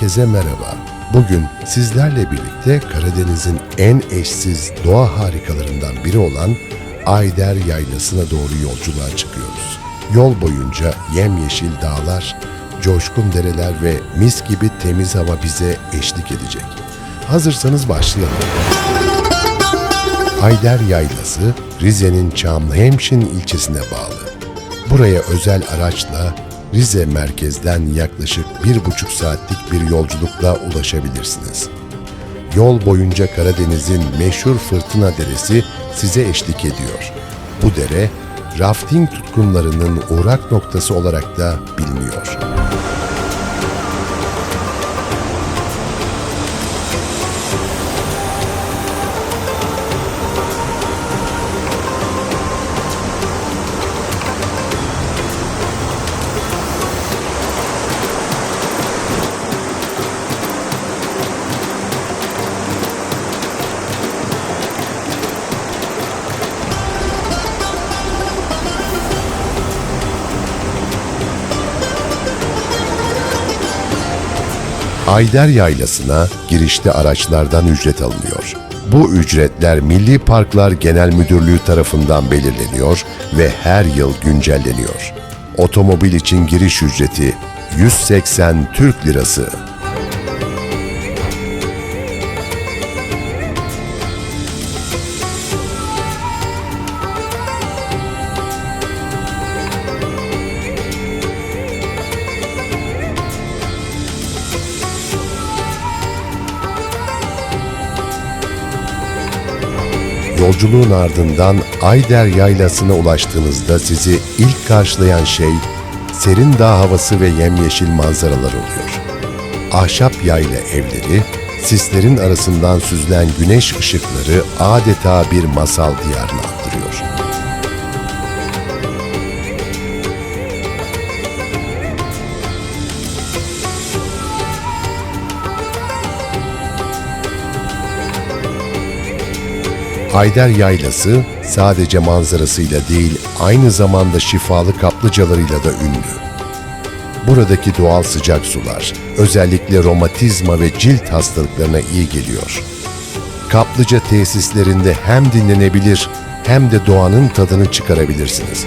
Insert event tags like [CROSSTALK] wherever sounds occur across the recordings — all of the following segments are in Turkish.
Herkese merhaba. Bugün sizlerle birlikte Karadeniz'in en eşsiz doğa harikalarından biri olan Ayder Yaylası'na doğru yolculuğa çıkıyoruz. Yol boyunca yemyeşil dağlar, coşkun dereler ve mis gibi temiz hava bize eşlik edecek. Hazırsanız başlayalım. Ayder Yaylası, Rize'nin Çamlıhemşin ilçesine bağlı. Buraya özel araçla Rize merkezden yaklaşık bir buçuk saatlik bir yolculukla ulaşabilirsiniz. Yol boyunca Karadeniz'in meşhur Fırtına Deresi size eşlik ediyor. Bu dere, rafting tutkunlarının uğrak noktası olarak da biliniyor. Ayder Yaylası'na girişte araçlardan ücret alınıyor. Bu ücretler Milli Parklar Genel Müdürlüğü tarafından belirleniyor ve her yıl güncelleniyor. Otomobil için giriş ücreti 180 Türk Lirası. Yolculuğun ardından Ayder Yaylası'na ulaştığınızda sizi ilk karşılayan şey serin dağ havası ve yemyeşil manzaralar oluyor. Ahşap yayla evleri, sislerin arasından süzülen güneş ışıkları adeta bir masal diyarına andırıyor. Ayder Yaylası sadece manzarasıyla değil aynı zamanda şifalı kaplıcalarıyla da ünlü. Buradaki doğal sıcak sular özellikle romatizma ve cilt hastalıklarına iyi geliyor. Kaplıca tesislerinde hem dinlenebilir hem de doğanın tadını çıkarabilirsiniz.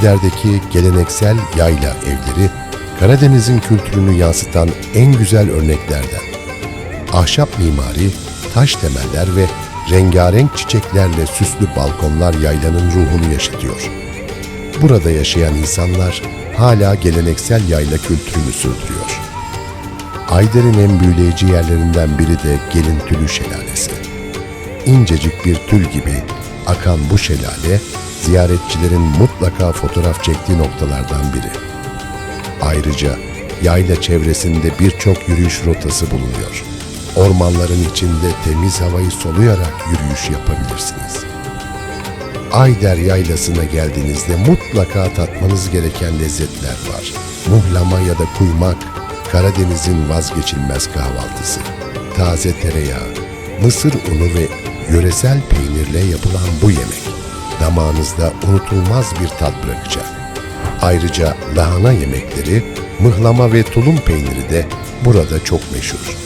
Ayder'deki geleneksel yayla evleri Karadeniz'in kültürünü yansıtan en güzel örneklerden. Ahşap mimari, taş temeller ve rengarenk çiçeklerle süslü balkonlar yaylanın ruhunu yaşatıyor. Burada yaşayan insanlar hala geleneksel yayla kültürünü sürdürüyor. Ayder'in en büyüleyici yerlerinden biri de Gelintülü Şelalesi. İncecik bir tül gibi akan bu şelale, ziyaretçilerin mutlaka fotoğraf çektiği noktalardan biri. Ayrıca yayla çevresinde birçok yürüyüş rotası bulunuyor. Ormanların içinde temiz havayı soluyarak yürüyüş yapabilirsiniz. Ayder Yaylası'na geldiğinizde mutlaka tatmanız gereken lezzetler var. Muhlama ya da kuymak, Karadeniz'in vazgeçilmez kahvaltısı. Taze tereyağı, mısır unu ve yöresel peynirle yapılan bu yemek damağınızda unutulmaz bir tat bırakacak. Ayrıca lahana yemekleri, mıhlama ve tulum peyniri de burada çok meşhur.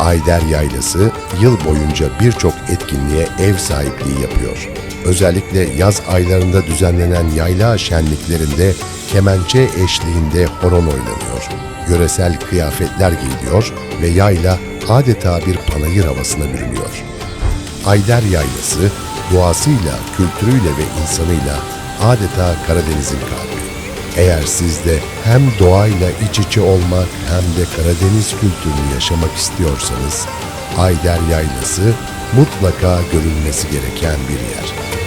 Ayder Yaylası yıl boyunca birçok etkinliğe ev sahipliği yapıyor. Özellikle yaz aylarında düzenlenen yayla şenliklerinde kemençe eşliğinde horon oynanıyor. Yöresel kıyafetler giyiliyor ve yayla adeta bir panayır havasına bürünüyor. Ayder Yaylası doğasıyla, kültürüyle ve insanıyla adeta Karadeniz'in kalbi. Eğer siz de hem doğayla iç içe olmak hem de Karadeniz kültürünü yaşamak istiyorsanız Ayder Yaylası mutlaka görülmesi gereken bir yer.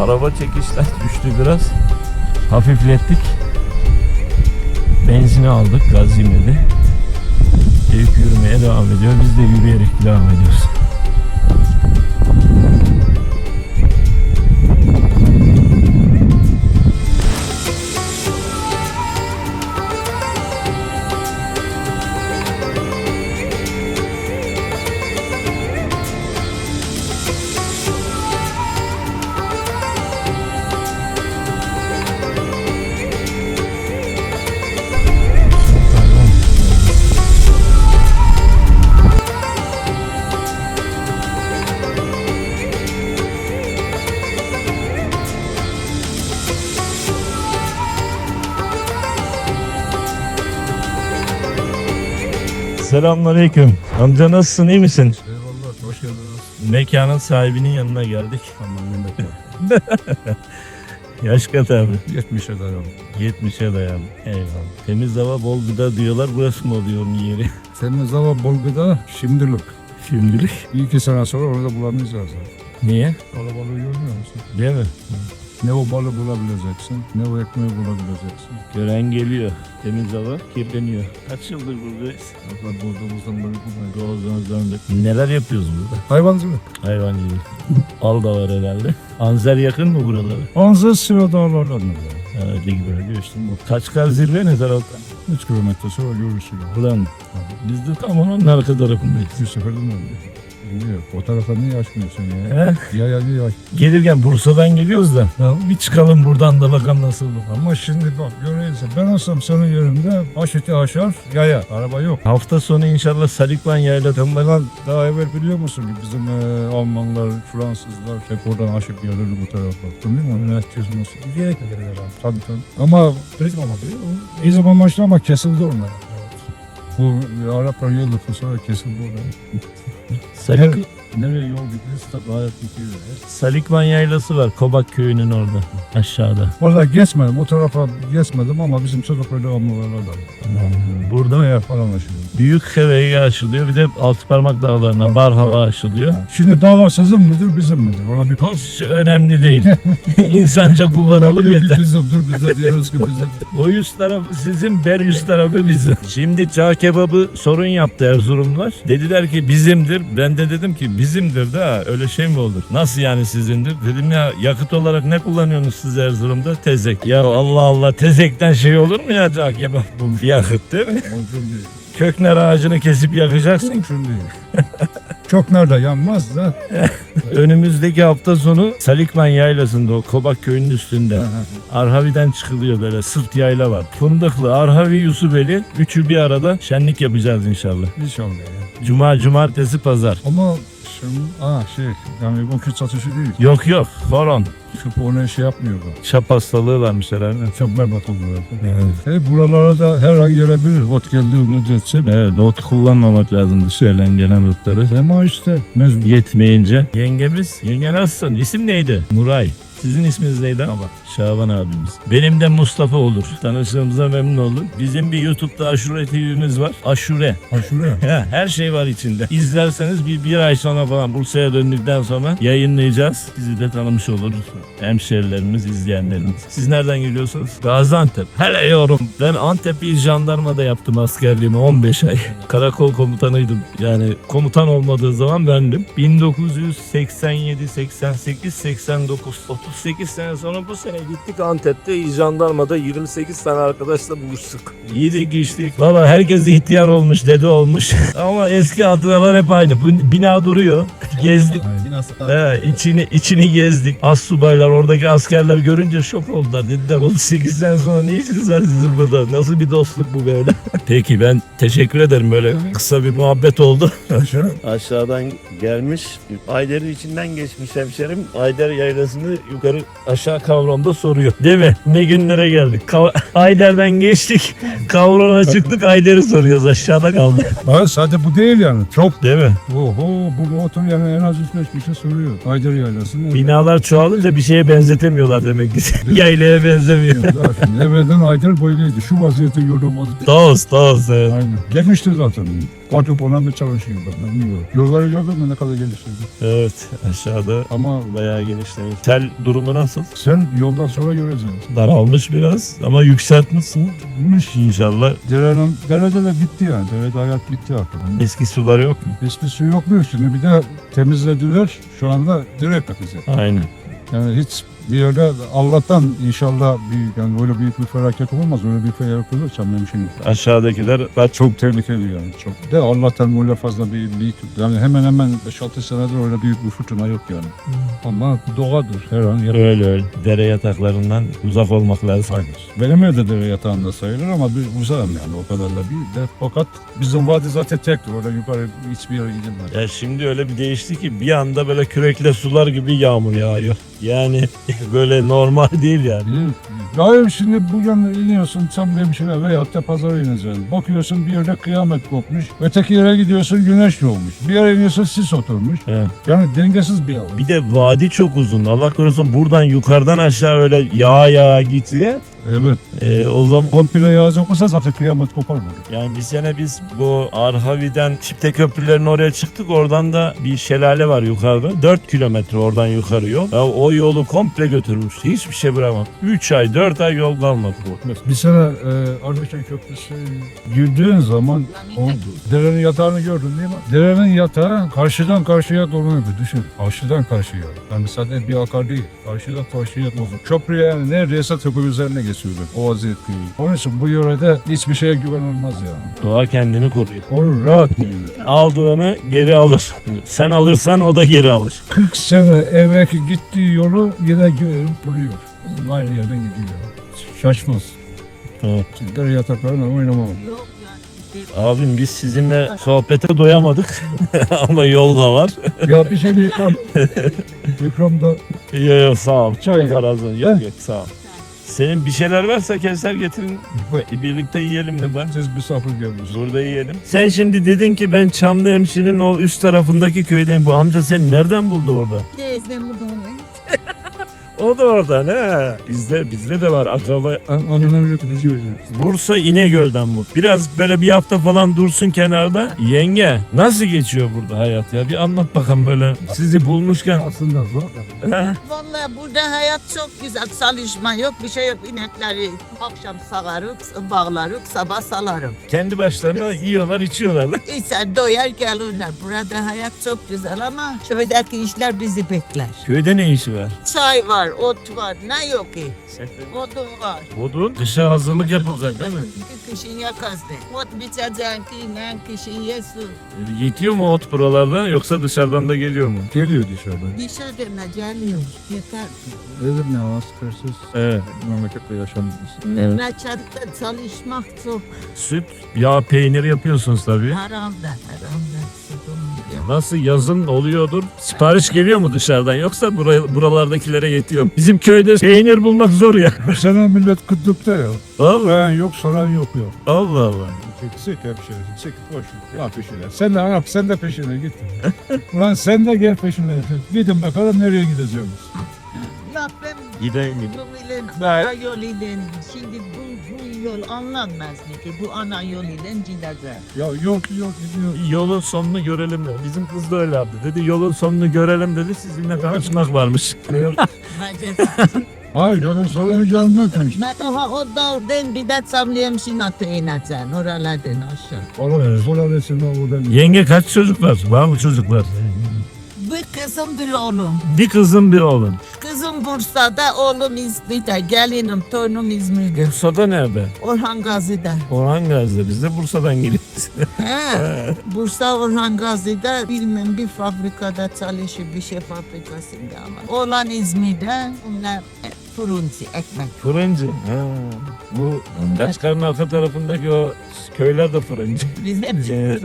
Araba çekişten [LAUGHS] düştü biraz. Hafiflettik. Benzini aldık. Gaz yemedi. Eyüp yürümeye devam ediyor. Biz de yürüyerek devam ediyoruz. Selamünaleyküm. Amca nasılsın? iyi misin? Eyvallah, hoş geldiniz. Mekanın sahibinin yanına geldik. Aman Mehmet [LAUGHS] Yaş kaç abi? 70'e dayanım. 70'e dayan. Eyvallah. Temiz hava bol gıda diyorlar. Burası mı oluyor onun yeri? Temiz hava Bolga'da şimdilik. Şimdilik. Bir iki sene sonra orada bulamayacağız. Niye? Balı balığı görmüyor musun? Değil mi? Ne o balı bulabileceksin, ne o ekmeği bulabileceksin. Gören geliyor. Temiz hava kirleniyor. Kaç yıldır buradayız? Allah bulduğumuzdan beri buradayız. Doğuzdan döndük. Neler yapıyoruz burada? Hayvancılık. Hayvancılık. [LAUGHS] Al da var herhalde. Anzer yakın mı buralara? Anzır Sıra Dağları'ndan da. Evet, böyle geçtim. Kaç kar zirve ne tarafta? 3 kilometre sonra görüşürüz. Ulan biz de tam onun arka tarafındayız. Bir seferde mi oldu? Bilmiyorum. O tarafa niye açmıyorsun ya? He? Ya ya niye aç? Gelirken Bursa'dan geliyoruz da bir çıkalım buradan da bakalım nasıl olur. Ama şimdi bak görüyorsun. Ben olsam senin yerinde aşıtı aşar yaya. Araba yok. Hafta sonu inşallah Salikvan Yayladan Bunlar daha evvel biliyor musun ki bizim e, Almanlar, Fransızlar hep oradan aşıp gelirdi bu tarafa. Musun? Ne diyorsun nasıl? Diyerek mi gelirler abi? Tabii tabii. Ama turizm değil mi? İyi zaman başladı ama kesildi onlar. Bu Araplar yıldıktan sonra kesildi onlar. Salut. Nereye yol gidiyorsa gayet bitiyor. Salikvan Yaylası var Kobak köyünün orada aşağıda. Orada geçmedim. O tarafa geçmedim ama bizim çocuklar devamlı oralarda. Burada Buraya falan aşıyor. Büyük Heve'ye aşılıyor bir de altı parmak dağlarına bar hava aşılıyor. Şimdi dağlar sizin midir bizim midir? Ona bir Hiç önemli değil. [LAUGHS] İnsanca kullanalım yeter. Bizimdir biz de diyoruz ki bizim. O yüz tarafı sizin, ber yüz tarafı bizim. Şimdi çağ kebabı sorun yaptı Erzurumlar. Dediler ki bizimdir. Ben de dedim ki bizimdir de öyle şey mi olur? Nasıl yani sizindir? Dedim ya yakıt olarak ne kullanıyorsunuz siz Erzurum'da? Tezek. Ya Allah Allah tezekten şey olur mu ya? Bu yakıt değil mi? Mümkün değil. Kökner ağacını kesip yakacaksın. Mümkün değil. Çok nerede yanmaz da. [LAUGHS] Önümüzdeki hafta sonu Salikman Yaylası'nda o Kobak köyünün üstünde. Arhavi'den çıkılıyor böyle sırt yayla var. Fındıklı, Arhavi, Yusufeli üçü bir arada şenlik yapacağız inşallah. İnşallah ya. Cuma, cumartesi, pazar. Ama şimdi, aa şey, yani bu kız satışı değil. Yok yok, horon. Şu ona şey yapmıyor bu. Şap hastalığı varmış herhalde. Çok berbat oluyor. Evet. E, buralara da her an gelebilir. Ot geldiği müddetçe. Evet, ot kullanmamak lazım dışarıdan gelen otları. Ama işte mecbur. Yetmeyince. Yengemiz, yenge nasılsın? İsim neydi? Nuray. Sizin isminiz neydi? Şaban. Şaban abimiz. Benim de Mustafa olur. Tanıştığımıza memnun oldum. Bizim bir YouTube'da Aşure TV'miz var. Aşure. Ha. Ya, her şey var içinde. İzlerseniz bir, bir ay sonra falan Bursa'ya döndükten sonra yayınlayacağız. Sizi de tanımış oluruz. Hemşerilerimiz, izleyenlerimiz. Siz nereden geliyorsunuz? Gaziantep. Hele yorum. Ben Antep İl Jandarma'da yaptım askerliğimi 15 ay. Karakol komutanıydım. Yani komutan olmadığı zaman bendim. 1987, 88, 89, 38 sene sonra bu sene gittik Antep'te İl Jandarma'da 28 tane arkadaşla buluştuk. Yedik içtik. Valla herkes ihtiyar olmuş, dede olmuş. [LAUGHS] Ama eski hatıralar hep aynı. Bu bina duruyor. Gezdik. He, içini, içini gezdik. Az subaylar oradaki askerler görünce şok oldular. Dediler 38 sene sonra ne işiniz var sizin burada? Nasıl bir dostluk bu böyle? [LAUGHS] Peki ben teşekkür ederim böyle kısa bir muhabbet oldu. [LAUGHS] Aşağı. Aşağıdan gelmiş. Ayder'in içinden geçmiş hemşerim. Ayder yaylasını yukarı aşağı kavramda soruyor. Değil mi? Ne günlere geldik. Kav- [LAUGHS] Ayder'den geçtik. Kavrona çıktık. Ayder'i soruyoruz. Aşağıda kaldı. Ha, sadece bu değil yani. Çok. Değil mi? Oho bu otun yani en az 3-5 bir şey soruyor. Aydır yaylasını. Binalar çoğalınca bir şeye benzetemiyorlar demek ki. [LAUGHS] Yaylaya benzemiyor. Zaten evvelden Aydır böyleydi. Şu vaziyeti yorulmadı. Toz toz. Evet. Aynen. Gelmişti zaten. Katıp ona mı çalışıyor ben bilmiyorum. Yolları gördün mü ne kadar geliştirdi. evet aşağıda Ama bayağı genişlemiş. Tel durumu nasıl? sen yoldan sonra göreceksin. Daralmış biraz ama yükseltmişsin. İnşallah Derenin, derede de bitti yani. Derede hayat bitti artık. eski suları yok mu? Eski su yok mu şimdi? Bir de temizlediler. Şu anda direkt akacak. Aynen. Yani hiç bir yerde Allah'tan inşallah bir, yani böyle büyük bir felaket olmaz. Öyle bir felaket olursa şimdi Aşağıdakiler kaç çok tehlikeli yani çok. De Allah'tan böyle fazla bir büyük yani hemen hemen 5-6 senedir öyle büyük bir fırtına yok yani. Ama doğadır her an yer. öyle öyle. Dere yataklarından uzak olmak lazım. Aynen. Benim evde dere yatağında sayılır ama bir uzağım yani o kadar da bir de fakat bizim vadi zaten tektir orada yukarı hiçbir yere gidilmez. Ya şimdi öyle bir değişti ki bir anda böyle kürekle sular gibi yağmur yağıyor. Yani böyle normal değil yani. Ya şimdi bu yana iniyorsun tam hemşire veyahut da pazara ineceksin. Bakıyorsun bir yerde kıyamet kopmuş. Öteki yere gidiyorsun güneş doğmuş. Bir yere iniyorsun sis oturmuş. Evet. Yani dengesiz bir hava. Bir de vadi çok uzun. Allah korusun buradan yukarıdan aşağı öyle yağ yağ gitti. Evet. Ee, o zaman Komple yağacak olsa zaten kıyamet kopar mı? yani bir sene biz bu Arhavi'den Çifte Köprülerin oraya çıktık. Oradan da bir şelale var yukarıda. 4 kilometre oradan yukarı yol. Ya o yolu komple götürmüş. Hiçbir şey bırakmadı. 3 ay 4 ay yol kalmadı. Bir sene e, Ardeşen Köprüsü girdiğin zaman oldu. Derenin yatağını gördün değil mi? Derenin yatağı karşıdan karşıya dolanıyordu. Düşün. Karşıdan karşıya. Yani sadece bir akar değil. Karşıdan karşıya dolanıyor. Köprü yani neredeyse tepe üzerine geçiyordu. O vaziyet değil. Onun için bu yörede hiçbir şeye güven olmaz yani. Doğa kendini koruyor. O rahat değil. Aldığını geri alır. Sen alırsan o da geri alır. 40 sene evvelki gittiği yolu yine görüp buluyor. Aynı yerden gidiyor. Şaşmaz. Evet. Dere yataklarına oynamam. Abim biz sizinle sohbete doyamadık [LAUGHS] ama yol da var. ya bir şey ikram. ikram da Yok yok sağ ol. Çay. Yok yok sağ ol. Senin bir şeyler varsa keser getirin. Birlikte yiyelim de ben. siz misafir gelmişsiniz. Burada yiyelim. Sen şimdi dedin ki ben Çamlıhemşin'in o üst tarafındaki köydeyim. Bu amca sen nereden buldu orada? Ben burada. O da orada ne? Bizde bizde de var akraba. Gidiyoruz. Bursa İnegöl'den bu. Biraz böyle bir hafta falan dursun kenarda. Yenge nasıl geçiyor burada hayat ya? Bir anlat bakalım böyle. Sizi bulmuşken. Aslında zor. Ha? Vallahi burada hayat çok güzel. Çalışma yok, bir şey yok. İnekleri akşam sağarık, bağlarık, sabah salarım. Kendi başlarına yiyorlar içiyorlar. [LAUGHS] İnsan doyar gelirler. Burada hayat çok güzel ama köydeki işler bizi bekler. Köyde ne işi var? Çay var, var, ot var. Ne yok ki? Odun var. Odun kışa hazırlık yapılacak değil mi? Bir kişi yakazdı. Ot biçeceksin ki ne kişi yesin. Yetiyor mu ot buralarda yoksa dışarıdan da geliyor mu? Geliyor dışarıdan. Dışarıda geliyor. Yeter. Dedim ya askersiz Evet. memlekette yaşamıyoruz. Memlekette çalışmak çok Süt, yağ, peynir yapıyorsunuz tabii. haramda. Haramda. Nasıl yazın oluyordur? Sipariş geliyor mu dışarıdan yoksa buraya, buralardakilere yetiyor mu? Bizim köyde peynir bulmak zor ya. [LAUGHS] Mesela millet kıtlıkta ya. Allah Ben yok soran yok yok. Allah. Allah. Sek hemşire, sek boş ver. Ya peşine. Sen de yap, sen de peşine git. [LAUGHS] Ulan sen de gel peşine. Gidin bakalım nereye gideceğiz. Ben Gideyim bu ilin Ne? ana yol ile şimdi bu yol anlanmaz mı ki bu ana yol ile gideceğiz. Ya yok yok gidiyor. Yolun sonunu görelim dedi. Bizim kız da öyle yaptı. Dedi yolun sonunu görelim dedi. Sizinle karşımak varmış. [LAUGHS] Hayır yolun sonunu gelmez. Ben daha o dağdan bir de samlıyım sinatı ineceksin oralardan aşağı. Olur sonra resimde oradan. Yenge kaç çocuk var? Var mı çocuklar? Bir kızım bir oğlum. Bir kızım bir oğlum. Kızım Bursa'da, oğlum İzmir'de, gelinim, torunum İzmir'de. Bursa'da nerede? Orhan Gazi'de. Orhan Gazi'de. Biz de Bursa'dan geliyoruz. [LAUGHS] He. Bursa Orhan Gazi'de bilmem bir fabrikada çalışıyor, bir şey fabrikasında ama. Oğlan İzmir'de, onlar e, fırıncı, ekmek. Fırıncı. Ha. Bu Kaçkar'ın arka tarafındaki o köyler de fırıncı. Bizim Evet.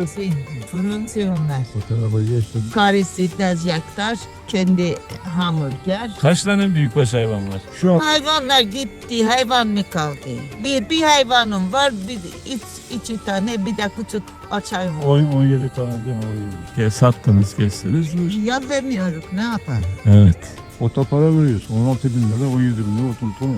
fırıncı onlar. Fotoğrafa geçtim. Karısı tezgahtar, kendi hamburger. Kaç tane büyükbaş hayvan var? Şu an Hayvanlar gitti, hayvan mı kaldı? Bir, bir hayvanım var, bir iç, iki tane, bir de küçük aç hayvan. 10 17 tane değil mi? Ke sattınız kestiniz. Ya vermiyoruz, ne yapalım? Evet. Ota para veriyoruz. 16 bin lira, 17 bin lira otun tonu.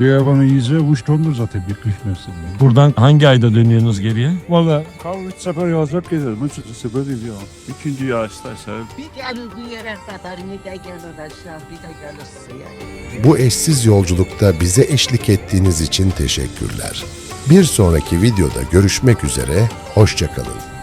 Bir hayvanın yiyeceği uç tondur zaten bir kış mevsiminde. Buradan hangi ayda dönüyorsunuz geriye? Valla kavga üç sefer yazıp gelir. Üçüncü sefer değil ya. İkinci yağışta aşağı. Bir gelir bir yere kadar, bir de gelir aşağı, bir de gelir suya. Bu eşsiz yolculukta bize eşlik ettiğiniz için teşekkürler. Bir sonraki videoda görüşmek üzere, hoşçakalın.